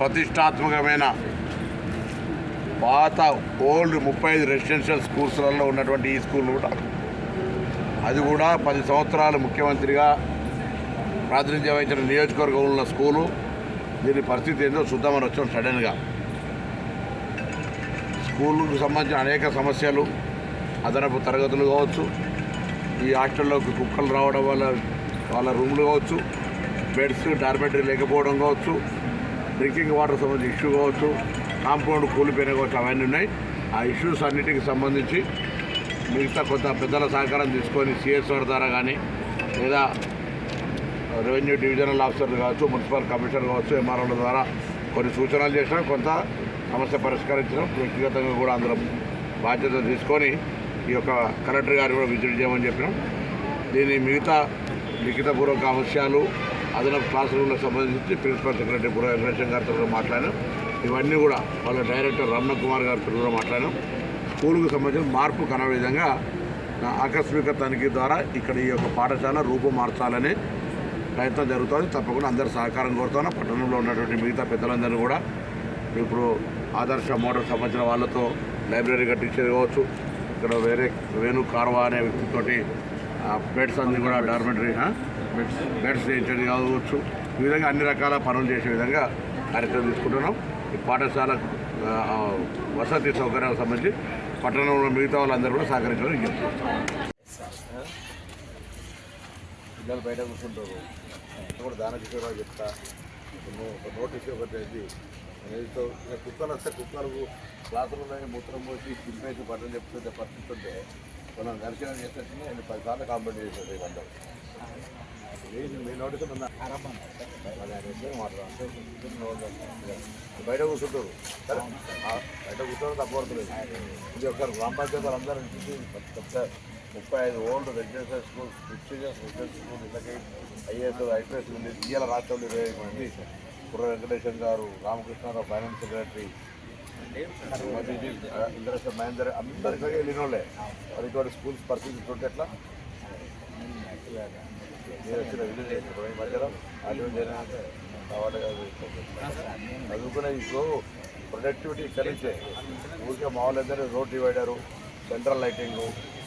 ప్రతిష్టాత్మకమైన పాత ఓల్డ్ ముప్పై ఐదు రెసిడెన్షియల్ స్కూల్స్లలో ఉన్నటువంటి ఈ స్కూల్ కూడా. అది కూడా పది సంవత్సరాలు ముఖ్యమంత్రిగా ప్రాతినిధ్యం వహించిన నియోజకవర్గంలో ఉన్న స్కూలు. దీని పరిస్థితి ఏందో చూద్దామని వచ్చాం సడన్గా. స్కూల్కు సంబంధించిన అనేక సమస్యలు అదనపు తరగతులు కావచ్చు ఈ హాస్టల్లోకి కుక్కలు రావడం వల్ల వాళ్ళ రూమ్లు కావచ్చు బెడ్స్ డార్మెటరీ లేకపోవడం కావచ్చు డ్రింకింగ్ వాటర్ సంబంధించి ఇష్యూ కావచ్చు కాంపౌండ్ కూలిపోయిన కావచ్చు అవన్నీ ఉన్నాయి. ఆ ఇష్యూస్ అన్నిటికి సంబంధించి మిగతా కొంత పెద్దల సహకారం తీసుకొని సిఎస్ఆర్ ద్వారా కానీ లేదా రెవెన్యూ డివిజనల్ ఆఫీసర్లు కావచ్చు మున్సిపల్ కమిషనర్ కావచ్చు ఎంఆర్ఓల ద్వారా కొన్ని సూచనలు చేసినా కొంత సమస్య పరిష్కరించడం వ్యక్తిగతంగా కూడా అందరం బాధ్యత తీసుకొని ఈ యొక్క కలెక్టర్ గారు కూడా విజిట్ చేయమని చెప్పినాం. దీని మిగతా లిఖితపూర్వక అంశాలు అదనపు క్లాస్ రూమ్లకు సంబంధించి ప్రిన్సిపల్ సెక్రటరీ పుర వెంకటేశం గారితో కూడా మాట్లాడాను. ఇవన్నీ కూడా వాళ్ళ డైరెక్టర్ రమణ కుమార్ గారితో కూడా మాట్లాడాను. స్కూల్కు సంబంధించిన మార్పు కన విధంగా ఆకస్మిక తనిఖీ ద్వారా ఇక్కడ ఈ యొక్క పాఠశాల రూపు మార్చాలని ప్రయత్నం జరుగుతుంది. తప్పకుండా అందరు సహకారం కోరుతాను పట్టణంలో ఉన్నటువంటి మిగతా పెద్దలందరూ కూడా ఇప్పుడు ఆదర్శ మోటార్ సంబంధించిన వాళ్ళతో లైబ్రరీ కట్టించేది కావచ్చు ఇక్కడ వేరే వేణు కార్వా అనే వ్యక్తితోటి బెడ్స్ అన్ని కూడా డార్మెంటరీ బెడ్స్ బెడ్స్ చేయించేది కావచ్చు. ఈ విధంగా అన్ని రకాల పనులు చేసే విధంగా కార్యక్రమం తీసుకుంటున్నాం. ఈ పాఠశాల వసతి సౌకర్యాలకు సంబంధించి పట్టణంలో మిగతా వాళ్ళందరూ కూడా సహకరించడం పిల్లలు బయట కూర్చుంటారు. కూడా దాన విషయంలో చెప్తా. ఒక నోటీస్ ఒకటి అది కుక్కలు వస్తే కుక్కలు క్లాసులో మూత్రం పోసి చింపేసి బట్టలు చెప్తుంటే పరిస్థితి ఉంటే మనం దర్శనం చేసినట్టు నేను పదిసార్లు కాంప్లైంట్ చేసేది వంటలు బయట కూర్చుంటారు. బయట కూర్చోవడం తప్పవడతలేదు ఇది ఒకసారి గ్రామ పంచాయతీ అందరూ ఇంటికి పెద్ద ముప్పై ఐదు old residential school prestigious residential school ఇళ్ళకి ఐఏఎస్ ఐపీఎస్ ఉంది ఇయ్యాల రాష్ట్రంలో ఇరవై ఐదు మంది. కుర్ర వెంకటేశ్వర గారు రామకృష్ణారావు ఫైనాన్స్ సెక్రటరీ. ఇంద్రశ్వర్ మహేందర్ అందరు ఇక్కడికి వెళ్ళిన వాళ్ళే మరి ఇక్కడ స్కూల్స్ పరిస్థితి ఉంటే ఎట్లా? మీరు వచ్చిన విజిట్ ఈ మధ్యలో అటువంటి జరిగినంటే చదువుకునే ఇప్పుడు ప్రొడక్టివిటీ కలిసే ఊరికే మామూలు road divider central lighting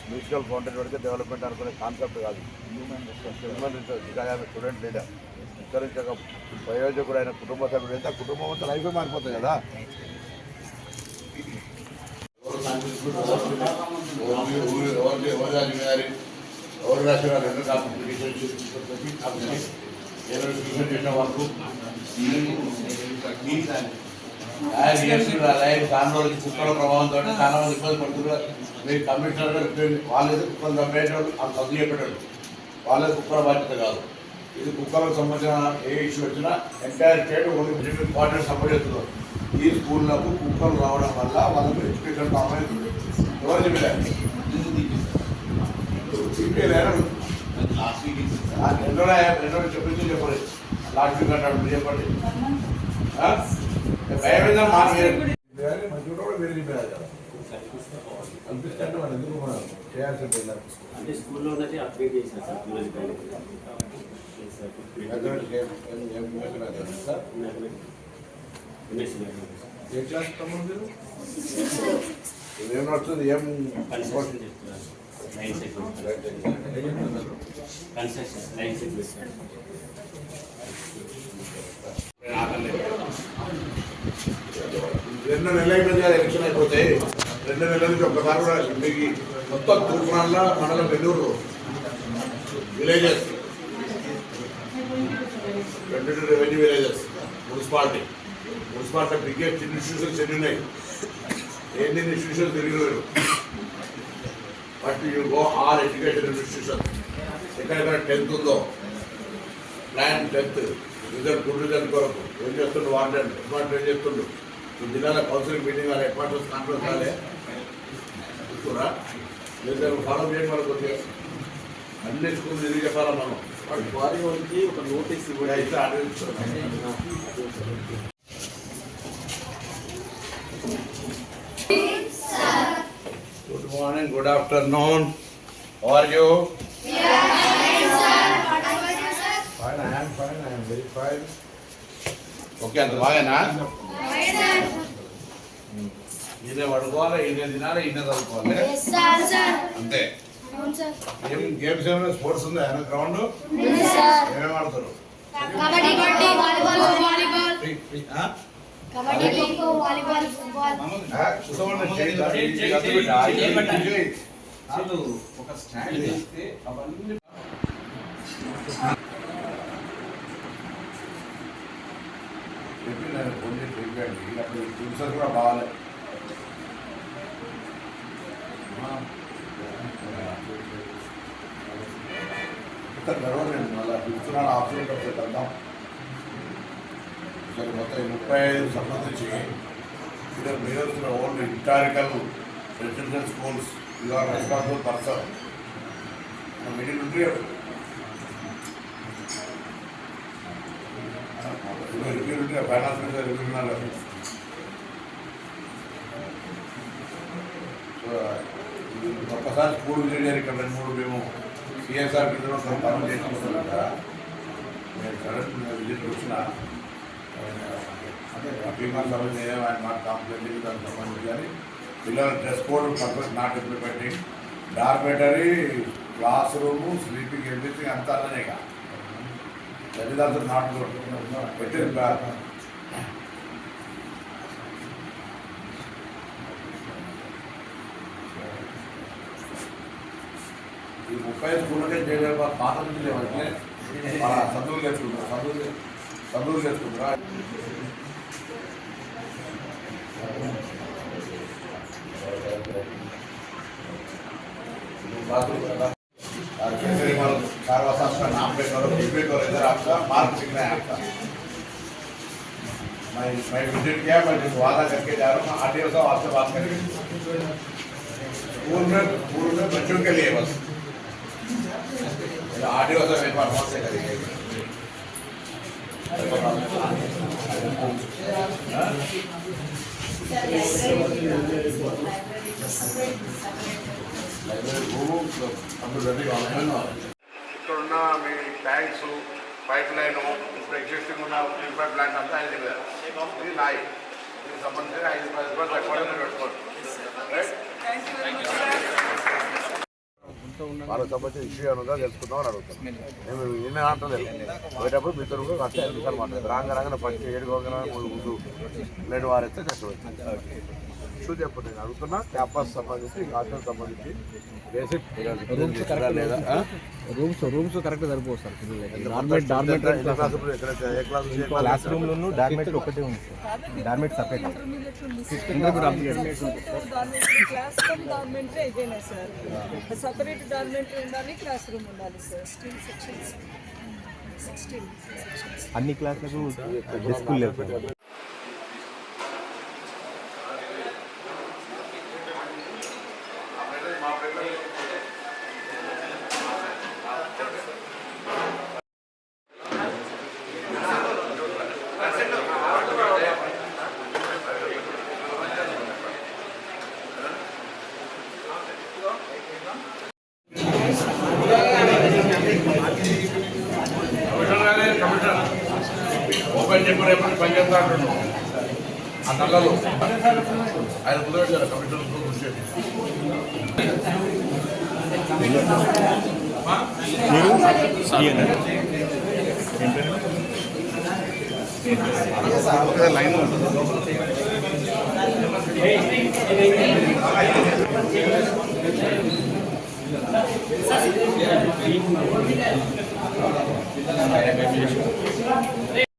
mutual foundation పెడితే డెవలప్మెంట్ అనుకునే కాన్సెప్ట్ కాదు హ్యూమన్ రిసోర్స్ స్టూడెంట్ లీడర్ ఇక్కడ నుంచి ఒక ప్రయోజకుడు కుటుంబ సభ్యుడు అయితే ఆ కుటుంబం అంతా లైఫ్ మారిపోతుంది కదా ఎవరు ఎవరు రాసిన రెండు అప్లికేషన్ అప్లికేషన్ చేసిన వరకు చాలా రోజులు కుక్కల ప్రభావంతో చాలా మంది ఇబ్బంది పడుతున్నారు మీరు కమిషనర్ గారు చెప్పండి వాళ్ళేదో కుక్కలు చంపేటోళ్ళు ఆ చదువు చెప్పేటోళ్ళు వాళ్ళే కుక్కల బాధ్యత కాదు ఇది కుక్కలకు సంబంధించిన ఏ ఇష్యూ వచ్చినా entire state only important support చేస్తున్నారు ఈ స్కూళ్ళకు కుక్కలు రావడం వల్ల వాళ్ళకు ఎడ్యుకేషన్ ప్రాబ్లం ఎవరు చెప్పారు? రెండో రెండో చెప్పింది చెప్పండి లాస్ట్ వీక్ చెప్పండి మంచి కూడా వేరే చెప్పారు కదా అనిపిస్తే వాళ్ళు ఎందుకు మనం చేయాల్సింది ఇలా? అంటే స్కూల్లో ఉన్నది అప్డేట్ చేశారు సార్ ఏం- క్లాస్ తమ్ముడు మీరు ఏం నడుస్తుంది ఏం కన్స్ట్రక్షన్ చేస్తున్నారు line section construction line section రెండు నెలల అయిపోయింది ఎలక్షన్ అయిపోతే. రెండు నెలల నుంచి ఒక్కసారి కూడా మీకు మొత్తం తూర్పునాళ్ళ మండలం బెల్లూరు విలేజెస్. రెండు revenue villages municipality municipality biggest institutions ఎన్ని ఉన్నాయి ఎన్ని institutions తిరిగినారు but you go all education institution ఎక్కడెక్కడ టెన్త్ ఉందో. Plan tenth result good result కొరకు. ఏం చేస్తుండు వార్డెన్? హెడ్ ఏం చేస్తుండు? ఈ జిల్లాల కౌన్సిలింగ్ మీటింగ్ కానీ హెడ్ మాస్టర్స్ కాన్ఫరెన్స్ కాలే చూస్తురా లేదా ఫాలో చేయండి మనకు కొద్దిగా. అన్ని స్కూల్ తిరిగి చెప్పాలా మనం? వారి వాళ్ళకి ఒక నోటీస్ ఇలా ఇస్తే ఆలోచిస్తున్నాం. Good morning, good afternoon. How are you? Fine, I am fine, I am very fine. Okay అంత బాగానా? ఈయన పడుకోవాలి? ఈయన తినాలి? ఈయన చదువుకోవాలి? అంతే. ఏం గేమ్స్ ఏమైనా స్పోర్ట్స్ ఉందా? ఏమైనా గ్రౌండ్? ఏమేమి ఆడతారు? కబడ్డీ కబడ్డీ వాలీబాల్ వాలీబాల్ ఆ? కబడ్డీ ఖోఖో వాలీబాల్ ఫుట్బాల్ ఆ, కూర్చోమని చేయి దాటి, చేయి అటు పెట్టు, ఆ, చేయి, చేయి. వాళ్ళు ఒక స్టాండ్ వేస్తే అవన్నీ చెప్పి నేను ఫోన్ చేసి చెప్పండి అప్పుడు ప్రిన్సిపల్ కూడా బాగాలే ఇంత గర్వలేదు మళ్ళీ ప్రిన్సిపల్ ఆఫీస్ పెద్దాం అసలు మొత్తం ముప్పై ఐదు సంబంధించి ఇద్దరు మీరు own historical residential schools you are responsible person meeting ఉంటే రివ్యూ ఉంటే ఫైనాన్స్ మీద రివ్యూ ఉన్నారు ఒక్కసారి స్కూల్ విజిట్ ఇక్కడ రెండు మూడు మేము సిఎస్ఆర్ కింద పనులు చేసుకుంటున్నాం కదా. నేను కరెంట్ విజిట్ వచ్చిన అంటే బీమా సంబంధించి ఆయన మాకు కాంప్లైంట్ దానికి సంబంధించి కానీ పిల్లల dress code perfect not implementing. Dormitory classroom sleeping everything అంతా అలానే ఇక. తల్లిదండ్రులు నాట్ పెట్టిన బ్యాగ్ ఈ ముప్పై స్కూళ్ళకే చేయలేదు పాత నుంచి లేవంటే చదువులు నేర్చుకుంటారు చదువులు చదువులు నేర్చుకుంటారా बाथरूम का और कैसे माल कारवा साहब का नाम पे करो बी पे करो इधर आपका मार्क लिखना है आपका मैं मैं विजिट किया मैं जिस वादा करके जा रहा हूँ आर साहब आपसे बात करेंगे स्कूल में स्कूल में बच्चों के लिए बस आर साहब एक बार फोन से करेंगे లైబ్రరీ రూమ్ అందులో రెడీ ఇక్కడ ఉన్న మీ ట్యాంక్స్ పైప్ లైన్ ఇప్పుడు ఎగ్జిస్టింగ్ ఉన్న ప్యూరిఫై ప్లాంట్ అంతా ఐదు వేల ఇది నాయి. దీనికి సంబంధించిన ఐదు పది రూపాయలు తక్కువ మీరు పెట్టుకోండి రైట్? వాళ్ళకి సంబంధించిన ఇష్యూ ఏమన్నా తెలుసుకుందాం అని అడుగుతాను నేను నిన్న అంటలేదు పోయేటప్పుడు మీ తరపు ఫస్ట్ ఐదు నిమిషాలు మాట్లాడదు రాంగ రాగానే ఫస్ట్ ఏడు గోగన ముందు లేని వారైతే కష్టపడుతుంది ఇష్యూ చెప్పు నేను అడుగుతున్నా. క్యాంపస్ సంబంధించి హాస్టల్ సంబంధించి బేసిక్ లేదా? ఆ? రూమ్స్ రూమ్స్ కరెక్ట్ సరిపోదు సార్. క్లాస్ రూమ్ ఎక్కడ ఏ క్లాస్ నుంచి ఏ క్లాస్ క్లాస్ రూమ్ లోను డార్మెట్ ఒకటే ఉంది sir. డార్మెట్ separate. Classroom dormitory ఇదేనా సార్. సపరేట్ డార్మెంటరీ ఉండాలి క్లాస్ రూమ్ ఉండాలి సార్. స్టీల్ సెక్షన్స్ సిక్స్టీన్ అన్ని క్లాసులకు డిస్కులు లేవు. అని చెప్పి రేపటి పని చేస్తా ఆ నల్లలో ఆయన కుదరడారు కమిటీలతో లైన్ ఉంటుంది